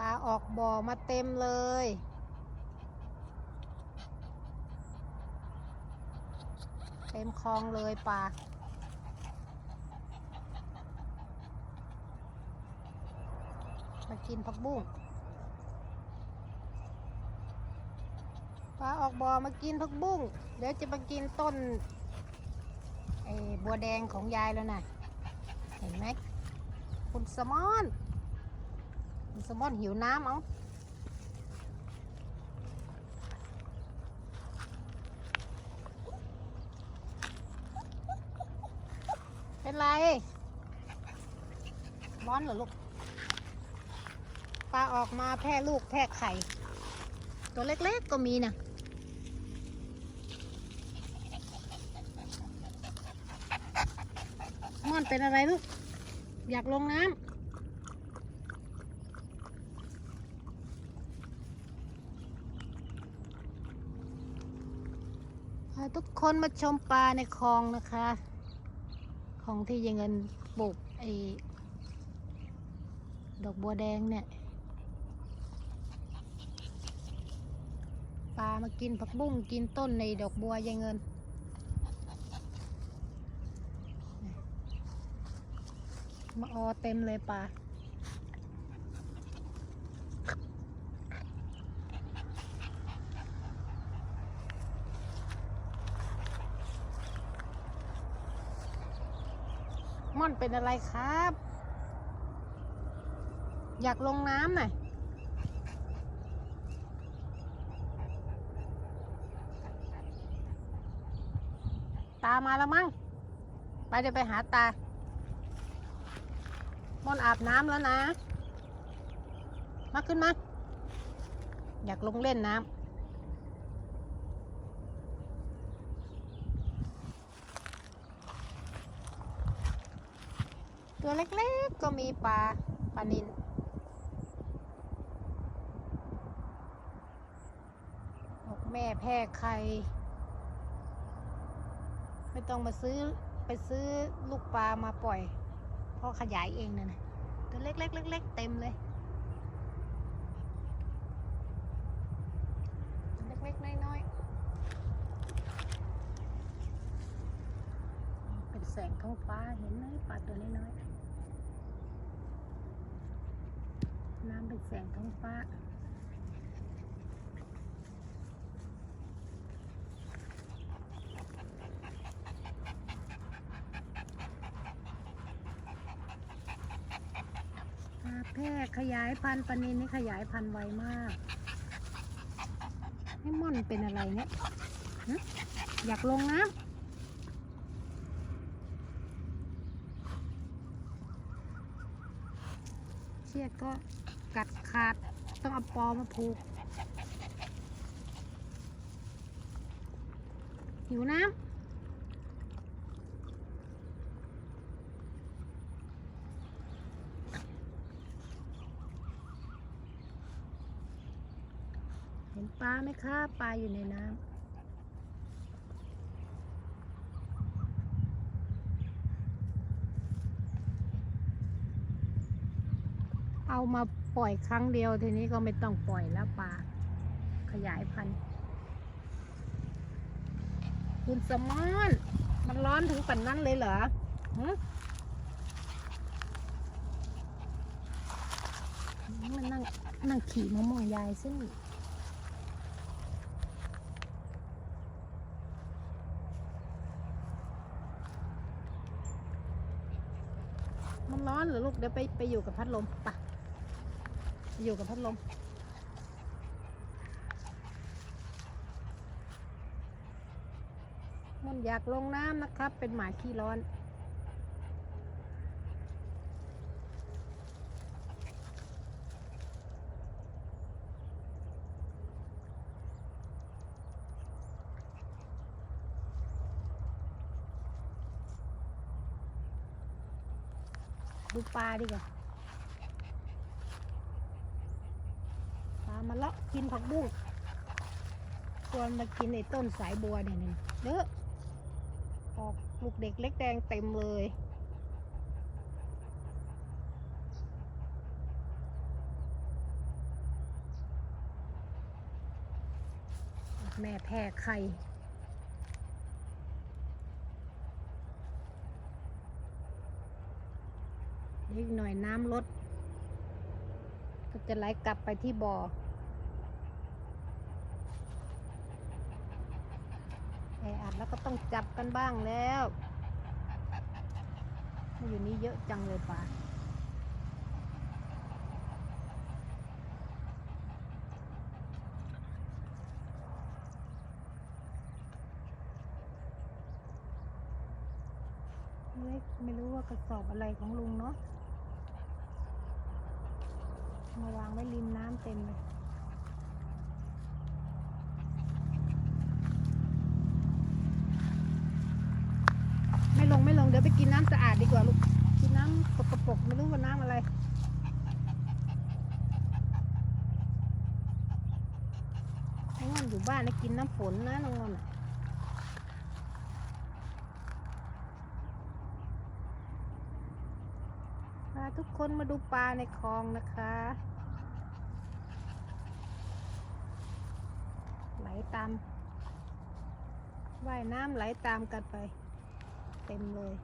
ลาออกบ่อมาเต็มเลย เต็มคลองเลยปลามากินผักบุ้งปลาออกบ่อมากินผักบุ้ง เดี๋ยวจะมากินต้นไอ้บัวแดงของยายแล้วนะเห็นไหมคุณสมอน สมอนหิวน้ำเอาเป็นไรร้อนเหรอลูก ปลาออกมาแพร่ลูกแพร่ไข่ ตัวเล็กๆก็มีนะม่อนเป็นอะไรลูก อยากลงน้ำพาทุก คนมาชมปลาในคลองนะคะคลองที่ยังเงินปลูกไอ้ดอกบัวแดงเนี่ย ปลามากินผักบุ้งกินต้นในดอกบัวยายเงิน มาออเต็มเลยปลา อนเป็นอะไรครับ อยากลงน้ำหน่อยตามาแล้วมั้ง ไปเดี๋ยวไปหาตาม่อนอาบน้ำแล้วนะ มาขึ้นมา อยากลงเล่นน้ำ ตัวเล็กๆก็มีปลาปลานินบอกแม่แพร่ไข่ไม่ต้องมาซื้อไปซื้อลูกปลามาปล่อยพ่อขยายเองนะนะตัวเล็กๆเล็กๆเต็มเลยเล็กๆน้อยๆเป็นแสงท้องฟ้าเห็นไหมปลาตัวน้อยๆ น้ำเป็นแสงท้องฟ้าปลาแพร่ขยายพันธุ์ปนินนี่ขยายพันธุ์ไวมากไอ้ม่อนเป็นอะไรเนี่ยอยากลงน้ำเชือกก็ ขาด ต้องเอาปอมาผูก หิวน้ำเห็นปลาไหมคะปลาอยู่ในน้ำ เอามาปล่อยครั้งเดียวทีนี้ก็ไม่ต้องปล่อยแล้วปลาขยายพันธุ์คุณสมอนมันร้อนถึงปันนั้นเลยเหรอฮะมันนั่งนั่งขี่มะม่วงยายซึ่งมันร้อนเหรอลูกเดี๋ยวไปไปอยู่กับพัดลมปะไป อยู่กับพัดลมมันอยากลงน้ำนะครับ เป็นหมาขี้ร้อน ดูปลาดีกว่า มาเลาะกินผักบุ้งควรมากินในต้นสายบัวเนี่ยนี่เด้อออกลูกเด็กเล็กแดงเต็มเลยแม่แพ้ไข่อีกหน่อยน้ำลดก็จะไหลกลับไปที่บ่อ แออัดแล้วก็ต้องจับกันบ้างแล้วอยู่นี่เยอะจังเลยปลาเล็กไม่รู้ว่ากระสอบอะไรของลุงเนาะมาวางไว้ริมน้ำเต็มเลย ไม่ลงไม่ลงเดี๋ ยวไปกินน้ำสะอาดดีกว่าลูก กินน้ำสกปกไม่รู้ว่าน้ำอะไร น้องอนอยู่บ้านนะกินน้ำฝนนะน้องอนพาทุกคนมาดูปลาในคลองนะคะ ไหลตามว่ายน้ำไหลตามกันไป เต็มเลย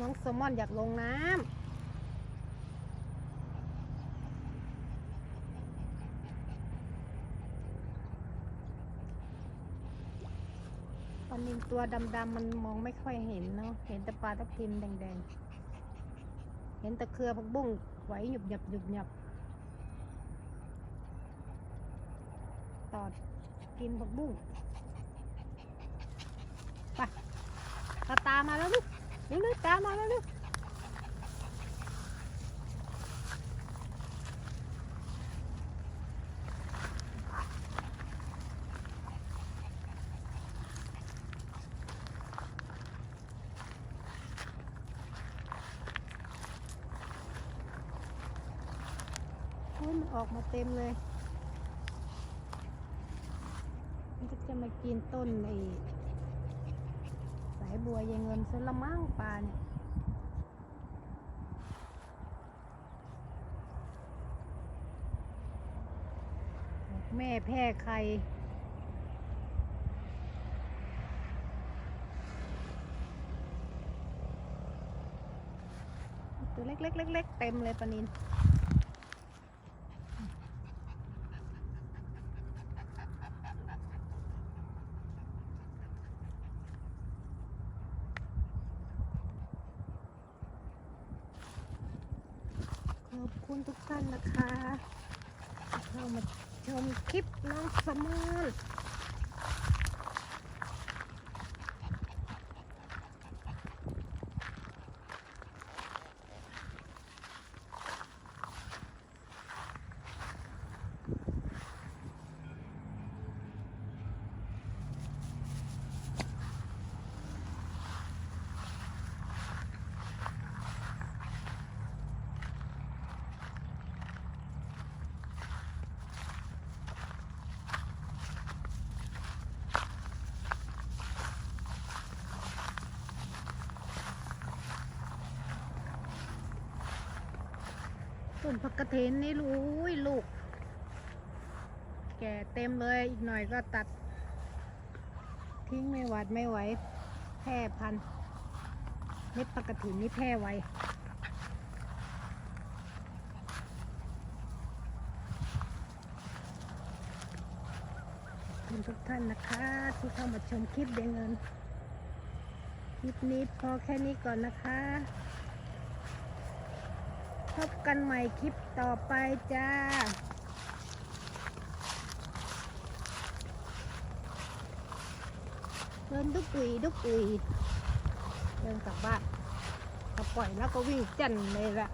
น้องแซลมอนอยากลงน้ำปลานิลตัวดำๆมันมองไม่ค่อยเห็นเนาะเห็นแต่ปลาทับทิมแดงๆ เห็นแต่เครือผักบุ้งไหวหยุบหยับหยุบหยับตอดกินผักบุ้งไปตาตามมาแล้วลูก เร็วๆตามมาแล้วลูกโอ้นออกมาเต็มเลย มันจะมากินต้นไอ้ายบัวยายเงินซะละมั่งปลาเนี่ยแม่แพ้ไข่ตัวเล็กๆเล็กๆเต็มเลยปนินขอบคุณทุกท่านนะคะที่เข้ามาชม คลิปน้องสมอน ต้นผักกระเทนนี่รู้ยลูก แก่เต็มเลยอีกหน่อยก็ตัด ทิ้งไม่หวัดไม่ไหวแพร่พันเม็ดผักกระถินนี่แพร่ไวคุณทุกท่านนะคะที่เข้ามาชมคลิปเดงเงิน คลิปนี้พอแค่นี้ก่อนนะคะ พบกันใหม่คลิปต่อไปจ้าเดินดุกอุยดุกอุยเดินกลับบ้านพอปล่อยแล้วก็วิ่งจันเลยละ